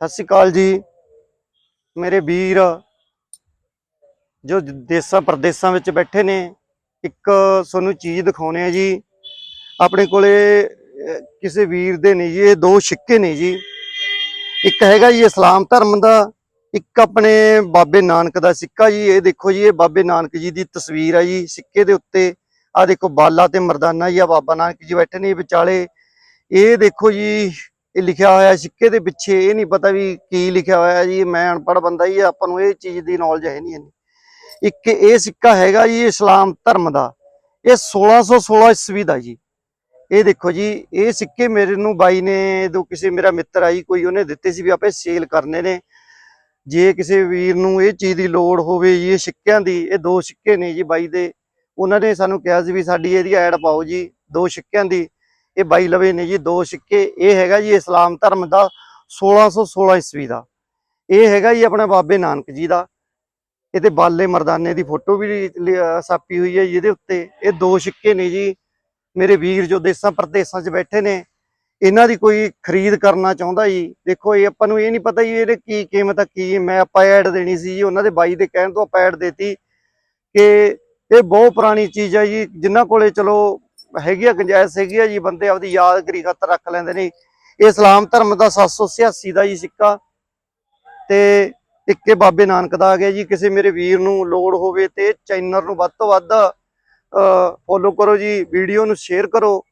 ਸਤਿ ਸ਼੍ਰੀ ਅਕਾਲ ਜੀ। ਮੇਰੇ ਵੀਰ ਜੋ ਦੇਸਾਂ ਪ੍ਰਦੇਸਾਂ ਵਿੱਚ ਬੈਠੇ ਨੇ, ਇੱਕ ਤੁਹਾਨੂੰ ਚੀਜ਼ ਦਿਖਾਉਣੇ ਆ ਜੀ। ਆਪਣੇ ਕੋਲੇ ਕਿਸੇ ਵੀਰ ਦੇ ਨੇ ਜੀ, ਇਹ ਦੋ ਸਿੱਕੇ ਨੇ ਜੀ। ਇੱਕ ਹੈਗਾ ਜੀ ਇਸਲਾਮ ਧਰਮ ਦਾ, ਇੱਕ ਆਪਣੇ ਬਾਬੇ ਨਾਨਕ ਦਾ ਸਿੱਕਾ ਜੀ। ਇਹ ਦੇਖੋ ਜੀ, ਇਹ ਬਾਬੇ ਨਾਨਕ ਜੀ ਦੀ ਤਸਵੀਰ ਆ ਜੀ, ਸਿੱਕੇ ਦੇ ਉੱਤੇ। ਆ ਦੇਖੋ ਬਾਲਾ ਤੇ ਮਰਦਾਨਾ ਜੀ ਆ ਬਾਬਾ ਨਾਨਕ ਜੀ ਬੈਠੇ ਨੇ ਵਿਚਾਲੇ। ਇਹ ਦੇਖੋ ਜੀ ਇਹ ਲਿਖਿਆ ਹੋਇਆ ਸਿੱਕੇ ਦੇ ਪਿੱਛੇ, ਇਹ ਨਹੀਂ ਪਤਾ ਵੀ ਕੀ ਲਿਖਿਆ ਹੋਇਆ ਜੀ ਮੈਂ ਅਨਪੜ੍ਹ ਬੰਦਾ ਜੀ ਆਪਾਂ ਨੂੰ ਇਹ ਚੀਜ਼ ਦੀ ਨੌਲੇਜ ਹੈ ਨਹੀਂ ਇੰਨੀ। ਇੱਕ ਇਹ ਸਿੱਕਾ ਹੈਗਾ ਜੀ, ਇਸਲਾਮ ਧਰਮ ਦਾ। ਇਹ 1616 ਈਸਵੀ ਦਾ ਜੀ। ਇਹ ਦੇਖੋ ਜੀ, ਇਹ ਸਿੱਕੇ ਮੇਰੇ ਨੂੰ ਬਾਈ ਨੇ, ਦੋ ਕਿਸੇ ਮੇਰਾ ਮਿੱਤਰ ਆਈ ਕੋਈ ਉਹਨੇ ਦਿੱਤੇ ਸੀ ਵੀ ਆਪੇ ਸੇਲ ਕਰਨੇ ਨੇ। ਜੇ ਕਿਸੇ ਵੀਰ ਨੂੰ ਇਹ ਚੀਜ਼ ਦੀ ਲੋੜ ਹੋਵੇ ਜੀ, ਇਹ ਸਿੱਕਿਆਂ ਦੀ, ਇਹ ਦੋ ਸਿੱਕੇ ਨੇ ਜੀ ਬਾਈ ਦੇ। ਉਹਨਾਂ ਨੇ ਸਾਨੂੰ ਕਿਹਾ ਸੀ ਵੀ ਸਾਡੀ ਇਹਦੀ ਐਡ ਪਾਓ ਜੀ, ਦੋ ਸਿੱਕਿਆਂ ਦੀ। ਇਹ ਬਾਈ ਲਵੇ ਨੇ ਜੀ, ਦੋ ਸਿੱਕੇ। ਇਹ ਹੈਗਾ ਜੀ ਇਸਲਾਮ ਧਰਮ ਦਾ 1616 ਈਸਵੀ ਦਾ। ਇਹ ਹੈਗਾ ਜੀ ਆਪਣੇ ਬਾਬੇ ਨਾਨਕ ਜੀ ਦਾ। ਇਹਦੇ ਬਾਲੇ ਮਰਦਾਨੇ ਦੀ ਫੋਟੋ ਵੀ ਲ- ਹੋਈ ਹੈ ਜੀ ਉੱਤੇ। ਇਹ ਦੋ ਸਿੱਕੇ ਨੇ ਜੀ। ਮੇਰੇ ਵੀਰ ਜੋ ਦੇਸਾਂ ਪ੍ਰਦੇਸਾਂ 'ਚ ਬੈਠੇ ਨੇ, ਇਹਨਾਂ ਦੀ ਕੋਈ ਖਰੀਦ ਕਰਨਾ ਚਾਹੁੰਦਾ ਜੀ। ਦੇਖੋ ਇਹ ਆਪਾਂ ਨੂੰ ਇਹ ਨਹੀਂ ਪਤਾ ਜੀ ਇਹਦੇ ਕੀ ਕੀਮਤ ਆ, ਕੀ ਮੈਂ ਆਪਾਂ ਐਡ ਦੇਣੀ ਸੀ ਜੀ। ਉਹਨਾਂ ਦੇ ਬਾਈ ਦੇ ਕਹਿਣ ਤੋਂ ਆਪਾਂ ਐਡ ਦੇਤੀ ਕਿ ਇਹ ਬਹੁਤ ਪੁਰਾਣੀ ਚੀਜ਼ ਹੈ ਜੀ। ਜਿਨ੍ਹਾਂ ਕੋਲੇ ਚਲੋ ਹੈਗੀ ਆ, ਗੁੰਜਾਇਸ਼ ਹੈਗੀ ਆ ਜੀ, ਬੰਦੇ ਆਪਦੀ ਯਾਦਗਰੀ ਖਾਤਰ ਰੱਖ ਲੈਂਦੇ ਨੇ। ਇਹ ਇਸਲਾਮ ਧਰਮ ਦਾ 786 ਦਾ ਜੀ ਸਿੱਕਾ। ਤੇ ਇੱਕੇ ਬਾਬੇ ਨਾਨਕ ਦਾ ਆ ਗਿਆ ਜੀ। ਕਿਸੇ ਮੇਰੇ ਵੀਰ ਨੂੰ ਲੋੜ ਹੋਵੇ ਤੇ ਚੈਨਲ ਨੂੰ ਵੱਧ ਤੋਂ ਵੱਧ ਫੋਲੋ ਕਰੋ ਜੀ ਵੀਡੀਓ ਨੂੰ ਸ਼ੇਅਰ ਕਰੋ।